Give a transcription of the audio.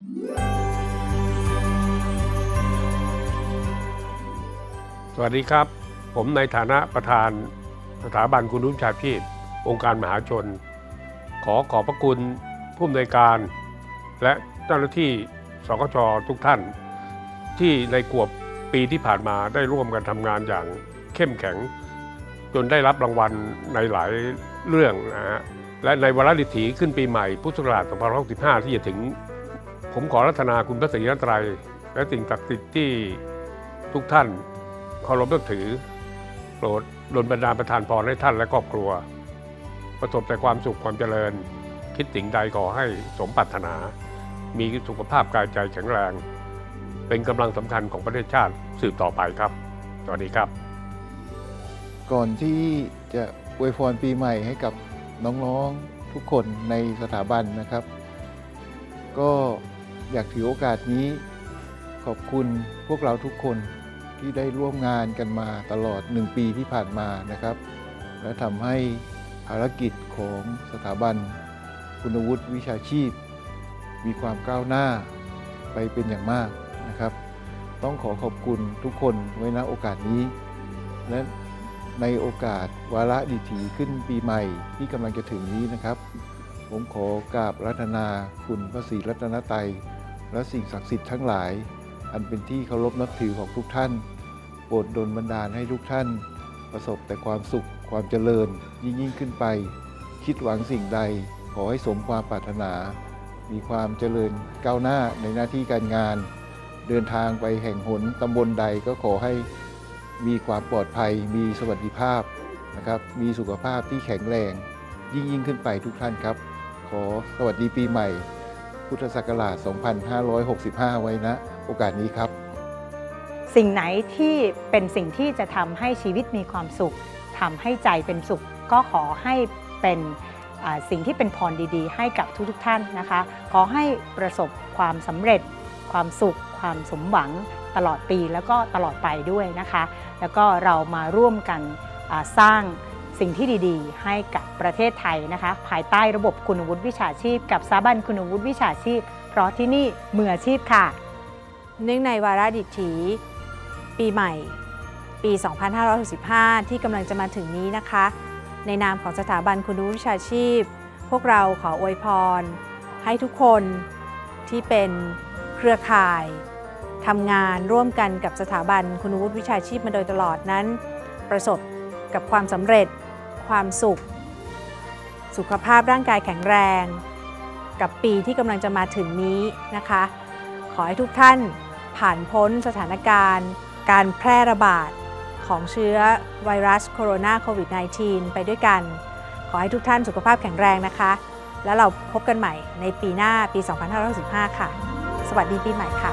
สวัสดีครับ ผมในฐานะประธานสถาบันคุณรู้วิชาชีพ องค์การมหาชน ขอขอบพระคุณผู้อำนวยการ และเจ้าหน้าที่สกชทุกท่าน ที่ในกวบปีที่ผ่านมาได้ร่วมกันทำงานอย่างเข้มแข็ง จนได้รับรางวัลในหลายเรื่องนะฮะและในวาระดิถีขึ้นปีใหม่พุทธศักราช2565 ที่จะถึง ผมขอรัตนาคุณพระศรีรัตนตรัยและสิ่งศักดิ์สิทธิ์ที่ทุกท่านเคารพนับถือ โปรดดลบันดาลประทานพรให้ท่านและครอบครัว ประสบแต่ความสุขความเจริญ คิดสิ่งใดขอให้สมปรารถนา มีสุขภาพกายใจแข็งแรง เป็นกำลังสำคัญของประเทศชาติสืบต่อไปครับสวัสดีครับ ก่อนที่จะอวยพรปีใหม่ให้กับน้องๆทุกคนในสถาบันนะครับ ก็ อยากถือโอกาสนี้ ขอบคุณพวกเราทุกคนที่ได้ร่วมงานกันมาตลอด 1 ปีที่ผ่านมานะครับ และทำให้ภารกิจของสถาบัน คุณวุฒิวิชาชีพ มีความก้าวหน้าไปเป็นอย่างมากนะครับ ต้องขอขอบคุณทุกคนไว้ณโอกาสนี้ และในโอกาสวาระดิถีขึ้นปีใหม่ที่กำลังจะถึงนี้นะครับ ผมขอกราบรัตนาคุณพระศรีรัตนตรัย และสิ่งศักดิ์สิทธิ์ทั้งหลาย อันเป็นที่เคารพนับถือของทุกท่าน โปรดดลบันดาลให้ทุกท่าน ประสบแต่ความสุขความเจริญยิ่งยิ่งขึ้นไป คิดหวังสิ่งใดขอให้สมความปรารถนา มีความเจริญก้าวหน้าในหน้าที่การงาน เดินทางไปแห่งหนตำบลใดก็ขอให้มีความปลอดภัย มีสวัสดิภาพนะครับมีสุขภาพที่แข็งแรง ยิ่งยิ่งขึ้นไปทุกท่านครับ ขอสวัสดีปีใหม่ พุทธศักราช 2565 ไว้นะโอกาสนี้ครับ สิ่งไหนที่เป็นสิ่งที่จะทำให้ชีวิตมีความสุขทำให้ใจเป็นสุข ก็ขอให้เป็นสิ่งที่เป็นพรดีๆ ให้กับทุกๆท่านนะคะ ขอให้ประสบความสำเร็จ ความสุข ความสมหวังตลอดปีแล้วก็ตลอดไปด้วยนะคะ แล้วก็เรามาร่วมกันสร้าง สิ่งที่ดีๆ ให้กับประเทศไทยนะคะ ภายใต้ระบบคุณวุฒิวิชาชีพ กับสถาบันคุณวุฒิวิชาชีพ เพราะที่นี่มืออาชีพค่ะ เนื่องในวาระดิถีปีใหม่ ปี 2565 ที่กำลังจะมาถึงนี้นะคะ ในนามของสถาบันคุณวุฒิวิชาชีพ พวกเราขออวยพร ให้ทุกคนที่เป็นเครือข่ายทำงานร่วมกันกับสถาบันคุณวุฒิวิชาชีพมาโดยตลอดนั้น ประสบกับความสำเร็จ ความสุข สุขภาพร่างกายแข็งแรง กับปีที่กำลังจะมาถึงนี้นะคะ ขอให้ทุกท่านผ่านพ้นสถานการณ์ การแพร่ระบาดของเชื้อไวรัสโคโรนาโควิด -19 ไปด้วยกัน ขอให้ทุกท่านสุขภาพแข็งแรงนะคะ แล้วเราพบกันใหม่ในปีหน้าปี 2565 ค่ะ สวัสดีปีใหม่ค่ะ